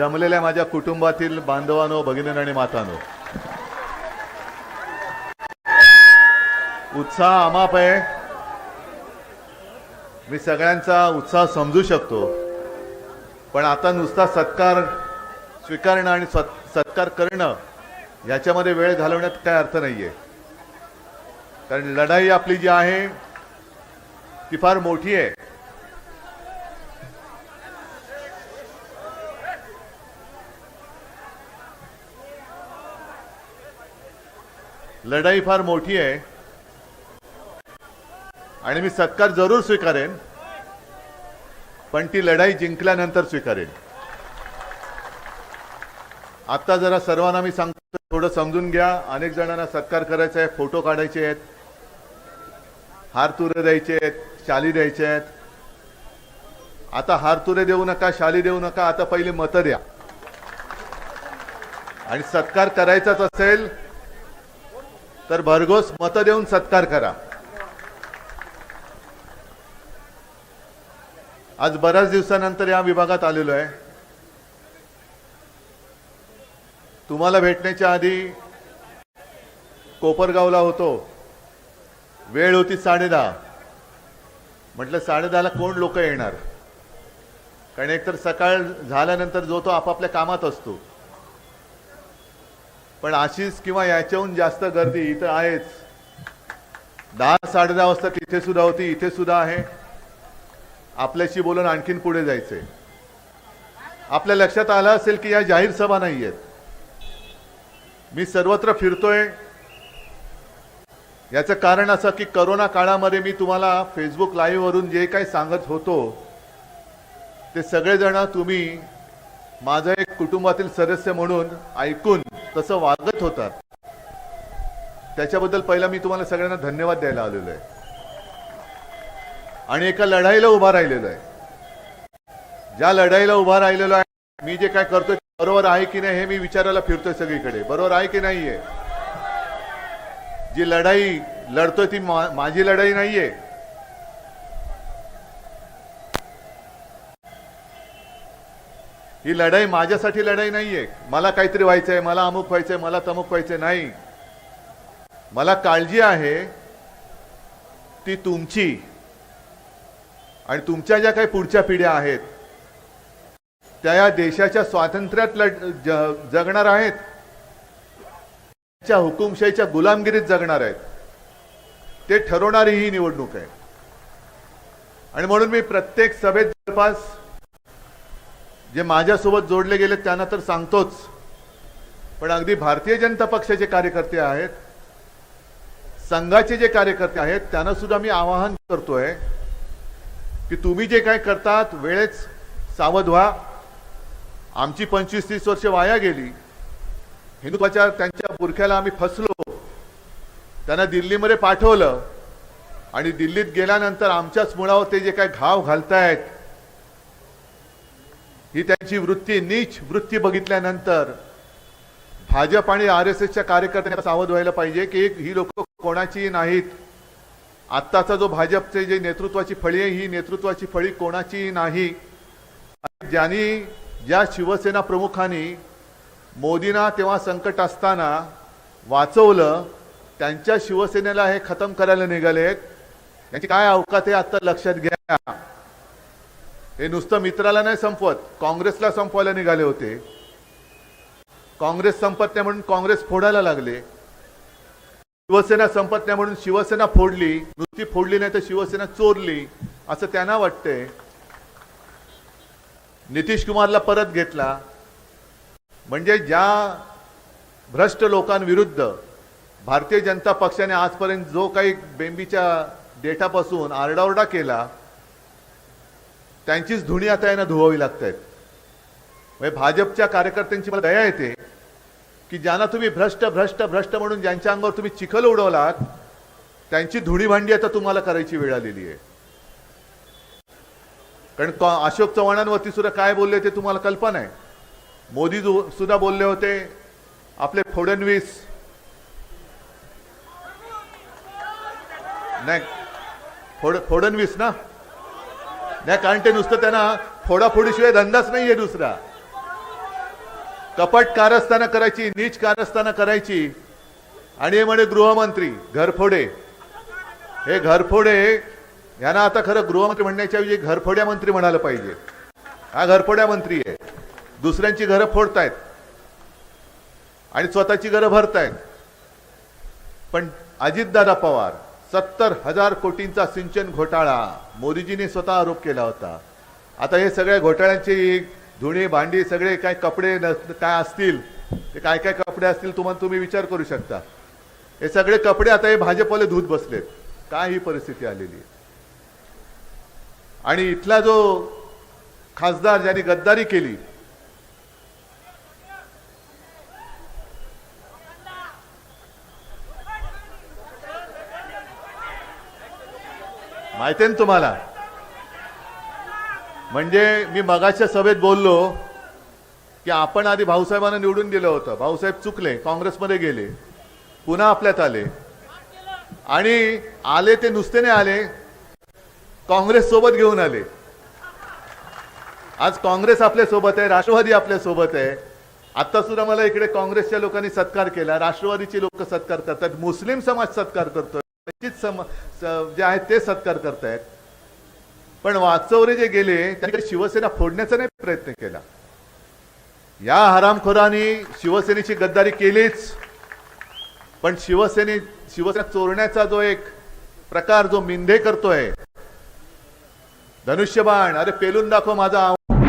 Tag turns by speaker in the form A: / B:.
A: जमलेल्या माझ्या कुटुंबातील बांधवांनो भगिनी आणि मातानो. उत्साह अमाप आहे. मी सगळ्यांचा उत्साह समजू शकतो. पण आता नुसता सत्कार स्वीकारणं आणि सत्कार करणं याच्यामध्ये वेळ घालवण्यात काय अर्थ नाहीये. कारण लढाई आपली जी आहे ती फार मोठी आहे. लढाई फार मोठी आहे. आणि मी सत्कार जरूर स्वीकारेन. पण ती लढाई जिंकल्यानंतर स्वीकारेन. आता जरा सर्वांना मी सांगतो थोडं समजून घ्या. अनेक जणांना सत्कार करायचा आहे फोटो काढायचे आहेत. हार तुरे द्यायचे आहेत शाली द्यायचे आहेत. आता हार तुरे देऊ नका शाली देऊ नका आता पहिले मतं द्या. आणि सत्कार करायचाच असेल तर भरघोस मतं देऊन सत्कार करा. आज बऱ्याच दिवसानंतर या विभागात आलेलो आहे. तुम्हाला भेटण्याच्या आधी कोपरगावला होतो. वेळ होती साडेदहा म्हटलं साडेदहाला कोण लोक येणार? कारण एकतर सकाळ झाल्यानंतर जो तो आपापल्या कामात असतो. पण अशीच किंवा याच्याहून जास्त गर्दी इथं आहेच. दहा साडेदहा वाजता तिथे सुद्धा होती इथे सुद्धा आहे. आपल्याशी बोलून आणखीन पुढे जायचंय. आपल्या लक्षात आलं असेल की या जाहीर सभा नाही आहेत मी सर्वत्र फिरतोय. याचं कारण असं की करोना काळामध्ये मी तुम्हाला फेसबुक लाईव्ह वरून जे काही सांगत होतो ते सगळेजण तुम्ही माझं एक कुटुंबातील सदस्य म्हणून ऐकून तसं वागत होतात. त्याच्याबद्दल पहिला मी तुम्हाला सगळ्यांना धन्यवाद द्यायला आलेलो आहे. आणि एका लढाईला उभा राहिलेलो आहे. ज्या लढाईला उभा राहिलेलो आहे मी जे काय करतोय बरोबर आहे की नाही हे मी विचारायला फिरतोय सगळीकडे. बरोबर आहे की नाहीये? जी लढाई लढतोय ती माझी लढाई नाहीये. ही लढाई माझ्यासाठी लढाई नाहीये. मला काहीतरी व्हायचं आहे मला अमुक व्हायचं आहे मला तमुक व्हायचं नाही. मला काळजी आहे ती तुमची आणि तुमच्या ज्या काही पुढच्या पिढ्या आहेत त्या या देशाच्या स्वातंत्र्यात लढ जगणार आहेत. त्या हुकुमशाहीच्या गुलामगिरीत जगणार आहेत. ते ठरवणारी ही निवडणूक आहे. आणि म्हणून मी प्रत्येक सभेत जवळपास जे माझ्यासोबत जोडले गेले त्यांना तर सांगतोच. पण अगदी भारतीय जनता पक्षाचे कार्यकर्ते आहेत संघाचे जे कार्यकर्ते आहेत त्यांना सुद्धा मी आवाहन करतोय की तुम्ही जे काय करतात वेळेच सावध व्हा. आमची पंचवीस तीस वर्ष वाया गेली. हिंदुत्वाच्या त्यांच्या बुरख्याला आम्ही फसलो. त्यांना दिल्लीमध्ये पाठवलं. आणि दिल्लीत गेल्यानंतर आमच्याच मुळावर ते जे काय घाव घालतायत ही त्यांची वृत्ती नीच वृत्ती बघितल्यानंतर भाजप आणि आर एस एसच्या कार्यकर्त्यांना सावध व्हायला पाहिजे की ही लोक कोणाचीही नाहीत. आत्ताचा जो भाजपचे जे नेतृत्वाची फळी आहे ही नेतृत्वाची फळी कोणाचीही नाही. आणि ज्यांनी ज्या शिवसेना प्रमुखांनी मोदींना तेव्हा संकट असताना वाचवलं त्यांच्या शिवसेनेला हे खतम करायला निघालेत. त्यांची काय अवकात आहे आत्ता लक्षात घ्या. हे नुसतं मित्राला नाही संपवत काँग्रेसला संपवायला निघाले होते. काँग्रेस संपत नाही म्हणून काँग्रेस फोडायला लागले. शिवसेना संपत नाही म्हणून शिवसेना फोडली नुसती फोडली नाही तर शिवसेना चोरली असं त्यांना वाटतंय. नितीश कुमारला परत घेतला. म्हणजे ज्या भ्रष्ट लोकांविरुद्ध भारतीय जनता पक्षाने आजपर्यंत जो काही बेंबीच्या डेटापासून आरडाओरडा केला त्यांचीच धुणी आता यांना धुवावी लागत आहेत म्हणजे भाजपच्या कार्यकर्त्यांची मला दया येते की ज्यांना तुम्ही भ्रष्ट भ्रष्ट भ्रष्ट म्हणून ज्यांच्या अंगावर तुम्ही चिखल उडवलात त्यांची धुणी भांडी आता तुम्हाला करायची वेळ आलेली आहे. कारण अशोक चव्हाणांवरती सुद्धा काय बोलले ते तुम्हाला कल्पना आहे. मोदी सुद्धा बोलले होते आपले फडणवीस. नाही फोड फडणवीस ना? नाही कारण ते नुसतं त्यांना फोडाफोडीशिवाय धंदाच नाहीये दुसरा. कपट कारस्थानं करायची नीच कारस्थानं करायची. आणि हे म्हणे गृहमंत्री घरफोडे. हे घरफोडे यांना आता खरं गृहमंत्री म्हणण्याच्या ऐवजी घरफोड्या मंत्री म्हणायला पाहिजे. हा घरफोड्या मंत्री आहे. दुसऱ्यांची घरं फोडतायत. आणि स्वतःची घरं भरतायत. पण अजितदादा पवार सत्तर हजार कोटींचा सिंचन घोटाळा. मोदीजींनी स्वतः आरोप केला होता. आता हे सगळ्या घोटाळ्यांची धुणी भांडी सगळे काय कपडे नस- काय असतील ते काय काय कपडे असतील तुम्हाला तुम्ही विचार करू शकता. हे सगळे कपडे आता हे भाजपवाले धूत बसलेत. काय ही परिस्थिती आलेली आहे? आणि इथला जो खासदार ज्यांनी गद्दारी केली माहिती आहे ना तुम्हाला? म्हणजे मी मगाच्या सभेत बोललो की आपण आधी भाऊसाहेबांना निवडून दिलं होतं. भाऊसाहेब चुकले काँग्रेसमध्ये गेले पुन्हा आपल्यात आले. आणि आले ते नुसते नाही आले काँग्रेस सोबत घेऊन आले. आज काँग्रेस आपल्यासोबत आहे राष्ट्रवादी आपल्यासोबत आहे. आता सुद्धा मला इकडे काँग्रेसच्या लोकांनी सत्कार केला राष्ट्रवादीची लोक सत्कार करतात मुस्लिम समाज सत्कार करतोय. त्यांचीच सम जे आहेत ते सत्कार करतायत. पण वाचवरे जे गेले त्यांनी शिवसेना फोडण्याचा नाही प्रयत्न केला. या हरामखोरांनी शिवसेनेची गद्दारी केलीच. पण शिवसेने शिवसेना चोरण्याचा जो एक प्रकार जो मिंधे करतोय. धनुष्यबाण अरे पेलून दाखव माझा आव-